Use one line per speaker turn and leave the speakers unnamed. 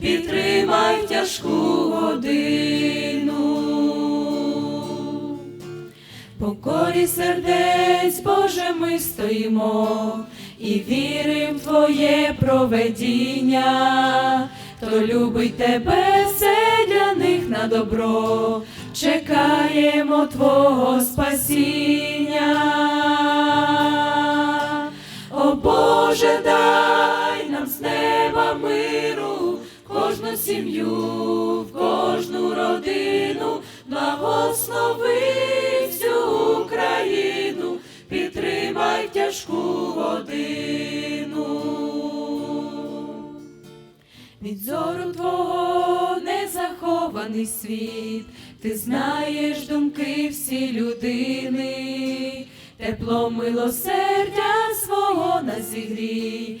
підтримай в тяжку годину. Покорі сердець, Боже, ми стоїмо і вірим в Твоє проведіння, то любить тебе все для них на добро, чекаємо Твого спасіння. О Боже, дай кожну сім'ю, в кожну родину, благослови всю Україну, підтримай тяжку годину. Від зору твого не захований світ, ти знаєш думки всі людини, тепло милосердя свого на зігрій,